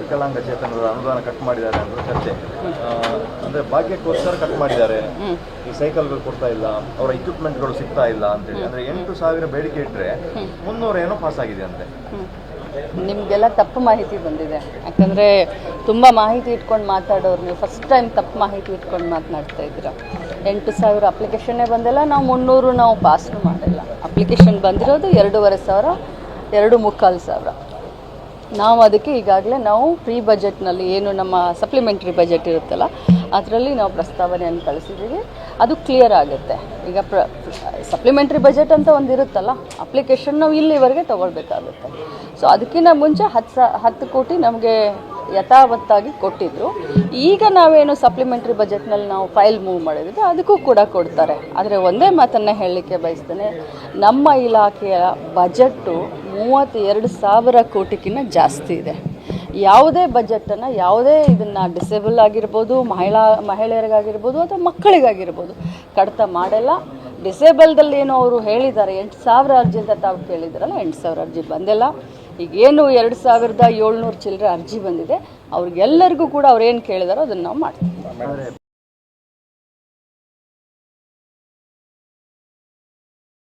ವಿಕಲಾಂಗ ಚೇತನರ ಅನುದಾನ ಕಟ್ ಮಾಡಿದ್ದಾರೆ ಅಂತ ಚರ್ಚೆ. ಅಂದರೆ ಅಂದ್ರೆ ಭಾಗ್ಯಕ್ಕೋಸ್ಕರ ಕಟ್ ಮಾಡಿದ್ದಾರೆ. ಈ ಸೈಕಲ್ಗಳು ಕೊಡ್ತಾ ಇಲ್ಲ. ಅವರ ಇಕ್ವಿಪ್ಮೆಂಟ್ಗಳು ಸಿಗ್ತಾ ಇಲ್ಲ ಅಂತೇಳಿ. ಅಂದ್ರೆ ಎಂಟು ಸಾವಿರ ಬೇಡಿಕೆ ಇಟ್ಟರೆ ಮುನ್ನೂರ ಏನೋ ಪಾಸ್ ಆಗಿದೆ ಅಂತೆ. ನಿಮಗೆಲ್ಲ ತಪ್ಪು ಮಾಹಿತಿ ಬಂದಿದೆ. ಯಾಕಂದರೆ ತುಂಬ ಮಾಹಿತಿ ಇಟ್ಕೊಂಡು ಮಾತಾಡೋರು ನೀವು ಫಸ್ಟ್ ಟೈಮ್ ತಪ್ಪು ಮಾಹಿತಿ ಇಟ್ಕೊಂಡು ಮಾತನಾಡ್ತಾ ಇದ್ದೀರಾ. ಎಂಟು ಸಾವಿರ ಅಪ್ಲಿಕೇಶನ್ನೇ ಬಂದಿಲ್ಲ. ನಾವು ಮುನ್ನೂರು ನಾವು ಪಾಸ್ನು ಮಾಡಿಲ್ಲ. ಅಪ್ಲಿಕೇಶನ್ ಬಂದಿರೋದು ಎರಡೂವರೆ ಸಾವಿರ ಎರಡು ಮುಕ್ಕಾಲು ಸಾವಿರ. ನಾವು ಅದಕ್ಕೆ ಈಗಾಗಲೇ ನಾವು ಪ್ರೀ ಬಜೆಟ್ನಲ್ಲಿ ಏನು ನಮ್ಮ ಸಪ್ಲಿಮೆಂಟ್ರಿ ಬಜೆಟ್ ಇರುತ್ತಲ್ಲ, ಅದರಲ್ಲಿ ನಾವು ಪ್ರಸ್ತಾವನೆಯನ್ನು ಕಳಿಸಿದ್ದೀವಿ. ಅದು ಕ್ಲಿಯರ್ ಆಗುತ್ತೆ. ಈಗ ಪ್ರ, ಸಪ್ಲಿಮೆಂಟ್ರಿ ಬಜೆಟ್ ಅಂತ ಒಂದು ಇರುತ್ತಲ್ಲ, ಅಪ್ಲಿಕೇಶನ್ ನಾವು ಇಲ್ಲಿವರೆಗೆ ತೊಗೊಳ್ಬೇಕಾಗುತ್ತೆ. ಸೊ, ಅದಕ್ಕಿಂತ ಮುಂಚೆ ಹತ್ತು ಸ, ಹತ್ತು ಕೋಟಿ ನಮಗೆ ಯಥಾವತ್ತಾಗಿ ಕೊಟ್ಟಿದ್ರು. ಈಗ ನಾವೇನು ಸಪ್ಲಿಮೆಂಟ್ರಿ ಬಜೆಟ್ನಲ್ಲಿ ನಾವು ಫೈಲ್ ಮೂವ್ ಮಾಡಿದ್ರೆ ಅದಕ್ಕೂ ಕೂಡ ಕೊಡ್ತಾರೆ. ಆದರೆ ಒಂದೇ ಮಾತನ್ನು ಹೇಳಲಿಕ್ಕೆ ಬಯಸ್ತೇನೆ, ನಮ್ಮ ಇಲಾಖೆಯ ಬಜೆಟ್ಟು ಮೂವತ್ತೆರಡು ಸಾವಿರ ಕೋಟಿಗಿನ್ನ ಜಾಸ್ತಿ ಇದೆ. ಯಾವುದೇ ಬಜೆಟನ್ನು ಯಾವುದೇ ಇದನ್ನು ಡಿಸೇಬಲ್ ಆಗಿರ್ಬೋದು, ಮಹಿಳಾ, ಮಹಿಳೆಯರಿಗಾಗಿರ್ಬೋದು ಅಥವಾ ಮಕ್ಕಳಿಗಾಗಿರ್ಬೋದು, ಕಡಿತ ಮಾಡಲ್ಲ. ಡಿಸೇಬಲ್ದಲ್ಲಿ ಏನೋ ಅವರು ಹೇಳಿದ್ದಾರೆ, ಎಂಟು ಸಾವಿರ ಅರ್ಜಿ ಅಂತ ತಾವು ಕೇಳಿದ್ರಲ್ಲ ಎಂಟು ಸಾವಿರ ಅರ್ಜಿ ಬಂದಿಲ್ಲ. ಈಗೇನು ಎರಡು ಸಾವಿರದ ಏಳ್ನೂರು ಚಿಲ್ಲರೆ ಅರ್ಜಿ ಬಂದಿದೆ. ಅವ್ರಿಗೆಲ್ಲರಿಗೂ ಕೂಡ ಅವ್ರು ಏನು ಕೇಳಿದಾರೋ ಅದನ್ನು ನಾವು ಮಾಡ್ತೀವಿ.